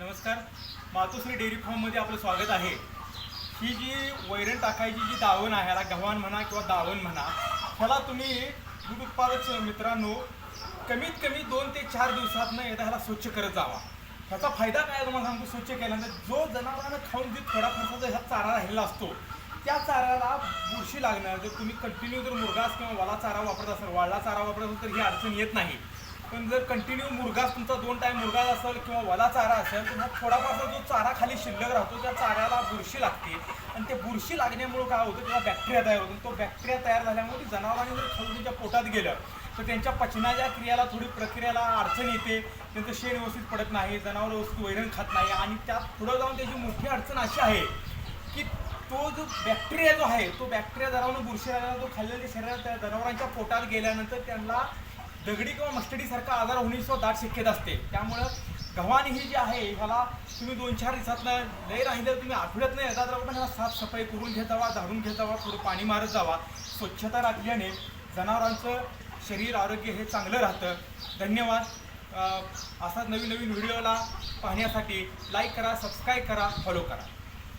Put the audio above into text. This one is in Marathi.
नमस्कार. मातोश्री डेअरी फार्ममध्ये आपलं स्वागत आहे. ही जी वैरण टाकायची जी दावण आहे ह्याला गव्हाण म्हणा किंवा दावण म्हणा ह्याला तुम्ही दूध उत्पादक मित्रांनो कमीत कमी दोन ते चार दिवसातनं एकदा ह्याला स्वच्छ करत जावा. ह्याचा फायदा काय तुम्हाला सांगतो स्वच्छ केल्यानंतर जो जनावरांना खाऊन जे थोडा फारसा ह्या चारा राहिलेला असतो त्या चाऱ्याला बुरशी लागणार. जर तुम्ही कंटिन्यू जर मुरगास किंवा वाला चारा वापरत असाल वाळला चारा वापरत असाल तर ही अडचण येत नाही. पण जर कंटिन्यू मुरगास तुमचा दोन टाईम मुरगास असेल किंवा वला चारा असेल तर मग थोडाफारचा जो चारा खाली शिल्लक राहतो त्या चाऱ्याला बुरशी लागते. आणि ते बुरशी लागण्यामुळे काय होतं त्याला बॅक्टेरिया तयार होतो तो बॅक्टेरिया तयार झाल्यामुळे ती जनावरांनी जर खाऊन त्यांच्या पोटात गेलं. तर त्यांच्या पचनाच्या क्रियाला थोडी प्रक्रियाला अडचण येते. त्यांचं शेण व्यवस्थित पडत नाही जनावर व्यवस्थित वैरण खात नाही. आणि त्यात पुढं जाऊन त्याची मोठी अडचण अशी आहे की तो जो बॅक्टेरिया जो आहे तो बॅक्टेरिया जनावरांना बुरशी लागल्यानं तो खाल्लेल्या शरीरात त्या जनावरांच्या पोटात गेल्यानंतर त्यांना दगडी किंवा मस्टडीसारखा आजार होण्याची सुद्धा दाट शक्यता असते. त्यामुळं गव्हाणी ही जी आहे ह्याला तुम्ही दोन चार दिवसातनं लय राहिलं तुम्ही आठवड्यात नाही येतात पण ह्याला साफसफाई करून घेत जावा झाडून घेत जावा थोडं पाणी मारत जावा. स्वच्छता राखल्याने जनावरांचं शरीर आरोग्य हे चांगलं राहतं. धन्यवाद. असाच नवीन नवीन व्हिडिओला पाहण्यासाठी लाईक करा सबस्क्राईब करा फॉलो करा.